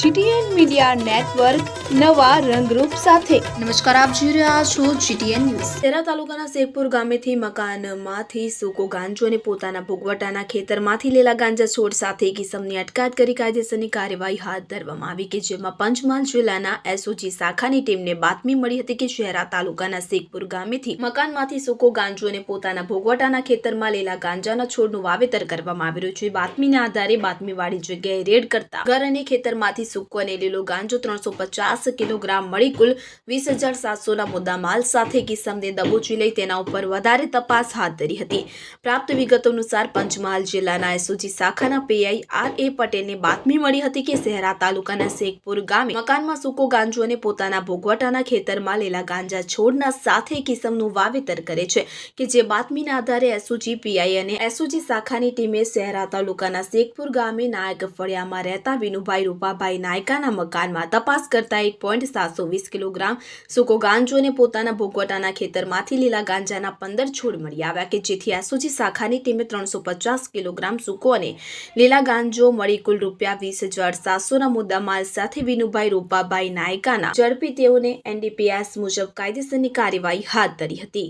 GTN media network નવા રંગરૂપ સાથે. નમસ્કાર, આપ જોઈ રહ્યા છો જીટીએન ન્યૂઝ. તેરા તાલુકાના શેખપુર ગામેથી મકાનમાંથી સૂકો ગાંજો અને પોતાના ભોગવટાના ખેતરમાંથી લેલા ગાંજા છોડ સાથે કિસમની અટકાયત કરી કાયદેસરની કાર્યવાહી હાથ ધરવામાં આવી કે જેમાં પંચમહાલ જિલ્લાના એસઓજી શાખાની ટીમને બાતમી મળી હતી કે શહેરા તાલુકાના શેખપુર ગામેથી મકાનમાંથી સૂકો ગાંજો અને પોતાના ભોગવટાના ખેતરમાં લેલા ગાંજાના છોડનું વાવેતર કરવામાં આવી રહ્યું છે. બાતમીના આધારે બાતમીવાળી જગ્યાએ રેડ કરતા ઘર અને ખેતરમાંથી સૂકો અને લીલો ગાંજો ત્રણસો પચાસ કિલોગ્રામ મળી કુલ વીસ હજાર સાતસોના મુદ્દામાલ સાથે કિસમને દબોચી લઈ તેના ઉપર વધારે તપાસ હાથ ધરી હતી. પ્રાપ્ત વિગતો અનુસાર પંચમહાલ જિલ્લાના એસઓજી શાખાના પીઆઈ આર એ પટેલને બાતમી મળી હતી કે શહેરા તાલુકાના શેખપુર ગામે મકાનમાં સૂકો ગાંજો અને પોતાના ભોગવટાના ખેતરમાં લેલા ગાંજા છોડના સાથે કિસમનું વાવેતર કરે છે કે જે બાતમીના આધારે એસઓજી પીઆઈ અને એસઓજી શાખાની ટીમે શહેરા તાલુકાના શેખપુર ગામે નાયક ફળિયામાં રહેતા વિનુભાઈ રૂપાભાઈ નાયકાના મકાનમાં તપાસ કરતા એક પોઈન્ટ સાતસો વીસ કિલોગ્રામ સૂકો ગાંજો પોતાના ભોગવટાના ખેતરમાંથી લીલા ગાંજાના પંદર છોડ મળી આવ્યા કે જેથી એસઓજી શાખાની ટીમે ત્રણસો પચાસ કિલોગ્રામ સૂકો અને લીલા ગાંજો મળી કુલ રૂપિયા વીસ હજાર સાતસોના મુદ્દામાલ સાથે વિનુભાઈ રૂપાભાઈ નાયકાના ઝડપી તેઓને એનડીપીએસ મુજબ કાયદેસરની કાર્યવાહી હાથ ધરી હતી.